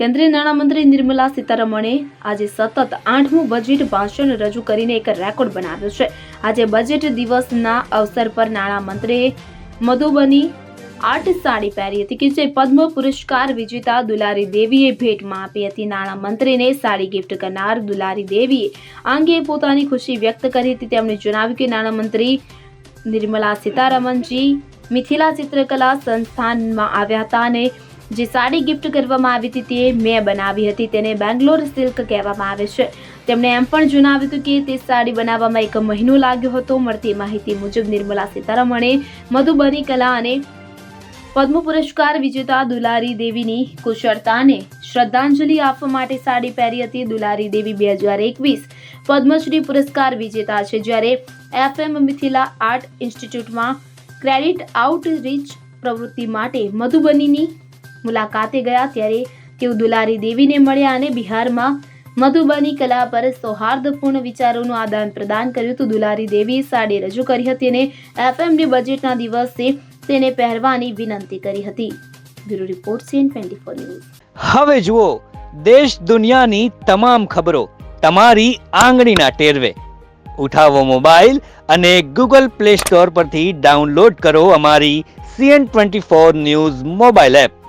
કેન્દ્રીય નાણામંત્રી નિર્મલા સીતારમણે આજે સતત આઠમું બજેટ ભાષણ રજૂ કરીને એક રેકોર્ડ બનાવ્યો છે. આજે બજેટ દિવસના અવસર પર નાણામંત્રીએ મધુબની આઠ સાડી પહેરી હતી કે જે પદ્મ પુરસ્કાર વિજેતા દુલારી દેવીએ ભેટમાં આપી હતી. નાણામંત્રીને સાડી ગિફ્ટ કરનાર દુલારી દેવીએ આ અંગે પોતાની ખુશી વ્યક્ત કરી હતી. તેમણે જણાવ્યું કે નાણામંત્રી નિર્મલા સીતારમણજી મિથિલા ચિત્રકલા સંસ્થાનમાં આવ્યા હતા અને જે સાડી ગિફ્ટ કરવામાં આવી હતી તે મેં બનાવી હતી. તેને બેંગ્લોર સિલ્ક કહેવામાં આવે છે. તેમણે એમ પણ જણાવ્યું હતું કે તે સાડી બનાવવામાં એક મહિનો લાગ્યો હતો. મળતી માહિતી મુજબ નિર્મલા સીતારમણે મધુબની કલા અને પદ્મ પુરસ્કાર, વિજેતા દુલારી દેવીની કુશળતાને શ્રદ્ધાંજલિ આપવા માટે સાડી પહેરી હતી દુલારી દેવી બે હજાર એકવીસ. પદ્મશ્રી પુરસ્કાર વિજેતા છે જ્યારે એફએમ મિથિલા આર્ટ ઇન્સ્ટિટ્યૂટમાં ક્રેડિટ આઉટરીચ પ્રવૃત્તિ માટે મધુબનીની મુલાકાતે ગયા ત્યારે તેઓ દુલારી દેવીને મળ્યા અને બિહારમાં મધુબની કલા પર સૌહાર્દપૂર્ણ વિચારોનું આદાન પ્રદાન કર્યું હતું. દુલારી દેવીએ સાડી રજૂ કરી હતી અને એફએમડી બજેટના દિવસે તેને પહેરવાની વિનંતી કરી હતી. Bureau report CN twenty news. હવે જુઓ, દેશ દુનિયાની તમામ ખબરો તમારી આંગળીના ટેરવે. ઉઠાવો મોબાઈલ અને ગૂગલ પ્લે સ્ટોર પરથી ડાઉનલોડ કરો અમારી CN twenty four news mobile app.